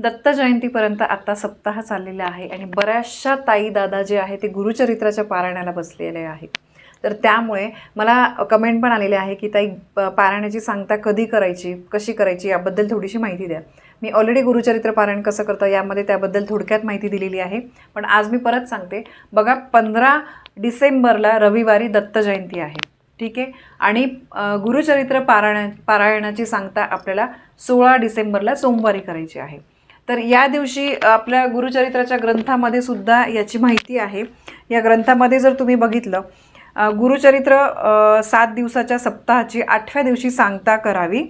दत्त जयंतीपर्यंत आता सप्ताह चाललेला आहे आणि बऱ्याचशा ताई दादा जे आहे ते गुरुचरित्राच्या पारायणाला बसलेले आहेत. तर त्यामुळे मला कमेंट पण आलेले आहे की ताई प- पारायणाची सांगता कधी करायची कशी करायची याबद्दल थोडीशी माहिती द्या. मी ऑलरेडी गुरुचरित्र पारायण कसं करतं यामध्ये त्याबद्दल थोडक्यात माहिती दिलेली आहे. पण आज मी परत सांगते. बघा पंधरा डिसेंबरला रविवारी दत्त जयंती आहे. ठीक आहे? आणि गुरुचरित्र पारायण पारायणाची सांगता आपल्याला सोळा डिसेंबरला सोमवारी करायची आहे. तर या दिवशी आपल्या गुरुचरित्राच्या ग्रंथामध्ये सुद्धा याची माहिती आहे. या ग्रंथामध्ये जर तुम्ही बघितलं गुरुचरित्र सात दिवसाच्या सप्ताहाची आठव्या दिवशी सांगता करावी.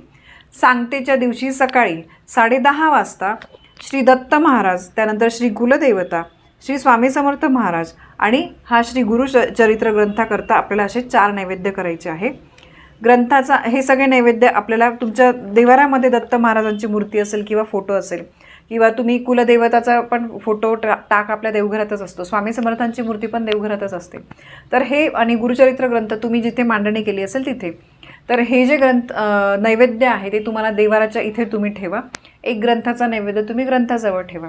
सांगतेच्या दिवशी सकाळी साडेदहा वाजता श्री दत्त महाराज त्यानंतर श्री कुलदेवता श्री स्वामी समर्थ महाराज आणि हा श्री गुरु च- चरित्र ग्रंथाकरता आपल्याला असे चार नैवेद्य करायचे आहे. ग्रंथाचा हे सगळे नैवेद्य आपल्याला तुमच्या देवारामध्ये दत्त महाराजांची मूर्ती असेल किंवा फोटो असेल किंवा तुम्ही कुलदेवताचा पण फोटो टा टाक आपल्या देवघरातच असतो. स्वामी समर्थांची मूर्ती पण देवघरातच असते. तर हे आणि गुरुचरित्र ग्रंथ तुम्ही जिथे मांडणी केली असेल तिथे. तर हे जे ग्रंथ नैवेद्य आहे ते तुम्हाला देवाराच्या इथे तुम्ही ठेवा. एक ग्रंथाचा नैवेद्य तुम्ही ग्रंथाजवळ ठेवा.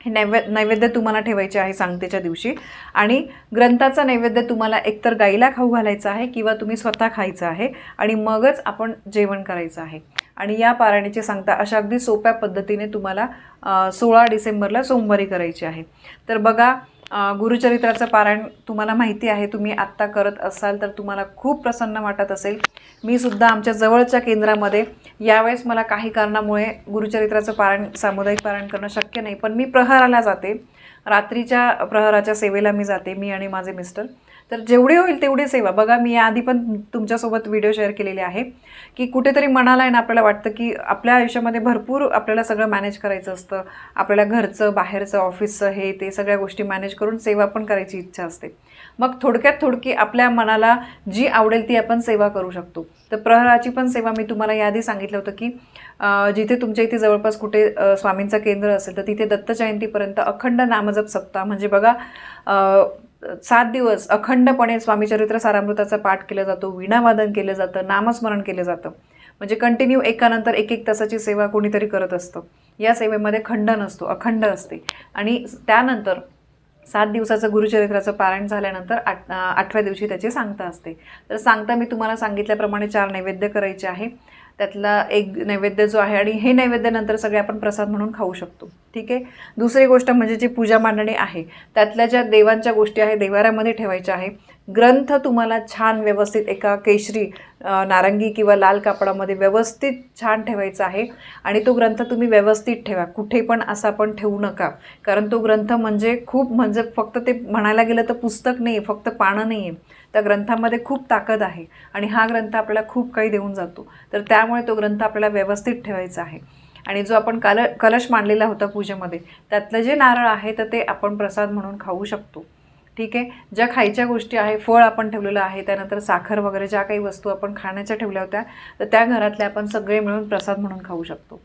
हे नैवे नैवेद्य तुम्हाला ठेवायचे आहे सांगतेच्या दिवशी. आणि ग्रंथाचा नैवेद्य तुम्हाला एकतर गाईला खाऊ घालायचा आहे किंवा तुम्ही स्वतः खायचं आहे आणि मगच आपण जेवण करायचं आहे. आणि या पारायणाची सांगता अशा अगदी सोप्या पद्धतीने तुम्हाला सोळा डिसेंबरला सोमवारी करायची आहे. तर बघा गुरुचरित्राचं पारायण तुम्हाला माहिती आहे तुम्ही आत्ता करत असाल तर तुम्हाला खूप प्रसन्न वाटत असेल. मी सुद्धा आमच्या जवळच्या केंद्रामध्ये यावेळेस मला काही कारणामुळे गुरुचरित्राचं पारायण सामुदायिक पारायण करणं शक्य नाही पण मी प्रहराला जाते. रात्रीच्या प्रहराच्या सेवेला मी जाते मी आणि माझे मिस्टर. तर जेवढे होईल तेवढी सेवा. बघा मी याआधी पण तुमच्यासोबत व्हिडिओ शेअर केलेले आहे की कुठेतरी मनाला आहे ना आपल्याला वाटतं की आपल्या आयुष्यामध्ये भरपूर आपल्याला सगळं मॅनेज करायचं असतं. आपल्याला घरचं बाहेरचं ऑफिसचं हे ते सगळ्या गोष्टी मॅनेज करून सेवा पण करायची इच्छा असते. मग थोडक्यात थोडकी आपल्या मनाला जी आवडेल ती आपण सेवा करू शकतो. तर प्रहराची पण सेवा मी तुम्हाला याआधी सांगितलं होतं की जिथे तुमच्या इथे जवळपास कुठे स्वामींचं केंद्र असेल तर तिथे दत्त जयंतीपर्यंत अखंड नामजप सप्ताह. म्हणजे बघा सात दिवस अखंडपणे स्वामीचरित्र सारामृताचा पाठ केला जातो वीणावादन केलं जातं नामस्मरण केलं जातं. म्हणजे कंटिन्यू एकानंतर एक एक तासाची सेवा कोणीतरी करत असतं. या सेवेमध्ये खंड नसतो अखंड असते. आणि त्यानंतर सात दिवसाचं गुरुचरित्राचं पारायण झाल्यानंतर आठ आठव्या दिवशी त्याची सांगता असते. तर सांगता मी तुम्हाला सांगितल्याप्रमाणे चार नैवेद्य करायचे आहे. त्यातला एक नैवेद्य जो आहे आणि हे नैवेद्य नंतर सगळे आपण प्रसाद म्हणून खाऊ शकतो. ठीक आहे? दुसरी गोष्ट म्हणजे जी पूजा मांडणी आहे त्यातल्या ज्या देवांच्या गोष्टी आहे देवाऱ्यामध्ये ठेवायच्या आहे. ग्रंथ तुम्हाला छान व्यवस्थित एका केशरी नारंगी किंवा लाल कापडामध्ये व्यवस्थित छान ठेवायचा आहे. आणि तो ग्रंथ तुम्ही व्यवस्थित ठेवा. कुठे पण असा पण ठेवू नका. कारण तो ग्रंथ म्हणजे खूप म्हणजे फक्त ते म्हणायला गेलं तर पुस्तक नाही आहे फक्त पानं नाही आहे त्या ग्रंथामध्ये खूप ताकद आहे. आणि हा ग्रंथ आपल्याला खूप काही देऊन जातो. तर त्यामुळे तो ग्रंथ आपल्याला व्यवस्थित ठेवायचा आहे. आणि जो आपण काल कलश मांडलेला होता पूजेमध्ये त्यातलं जे नारळ आहे तर ते आपण प्रसाद म्हणून खाऊ शकतो. ठीक आहे? ज्या खायच्या गोष्टी आहे फळ आपण ठेवलेलं आहे त्यानंतर साखर वगैरे ज्या काही वस्तू आपण खाण्याच्या ठेवल्या होत्या तर त्या घरातल्या आपण सगळे मिळून प्रसाद म्हणून खाऊ शकतो.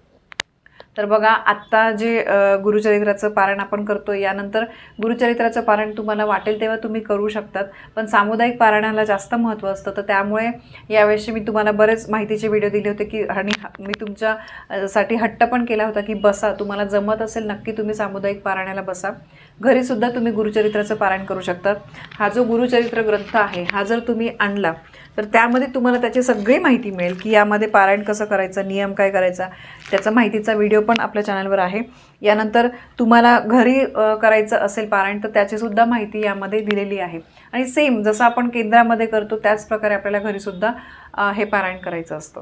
तर बघा आत्ता जे गुरुचरित्राचं पारण आपण करतो यानंतर गुरुचरित्राचं पारण तुम्हाला वाटेल तेव्हा तुम्ही करू शकतात. पण सामुदायिक पारायणाला जास्त महत्त्व असतं तर त्यामुळे यावेळेस मी तुम्हाला बरेच माहितीचे व्हिडिओ दिले होते की आणि मी तुमच्या साठी हट्ट पण केला होता की बसा तुम्हाला जमत असेल नक्की तुम्ही सामुदायिक पारायणाला बसा. घरीसुद्धा तुम्ही गुरुचरित्राचं पारायण करू शकतात हा जो गुरुचरित्र ग्रंथ आहे हा जर तुम्ही आणला तर त्यामध्ये तुम्हाला त्याची सगळी माहिती मिळेल की यामध्ये पारायण कसं करायचं नियम काय करायचा त्याचा माहितीचा व्हिडिओ पण आपल्या चॅनलवर आहे. यानंतर तुम्हाला घरी करायचं असेल पारायण तर त्याचीसुद्धा माहिती यामध्ये दिलेली आहे. आणि सेम जसं आपण केंद्रामध्ये करतो त्याचप्रकारे आपल्याला घरीसुद्धा हे पारायण करायचं असतं.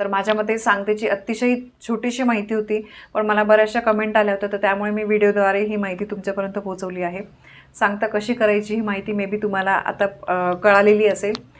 तर माझ्या मते सांगतेची अतिशय छोटीशी माहिती होती पण मला बऱ्याचशा कमेंट आल्या होत्या तर त्यामुळे मी व्हिडिओद्वारे ही माहिती तुमच्यापर्यंत पोहोचवली आहे. सांगता कशी करायची ही माहिती मे बी तुम्हाला आता कळालेली असेल.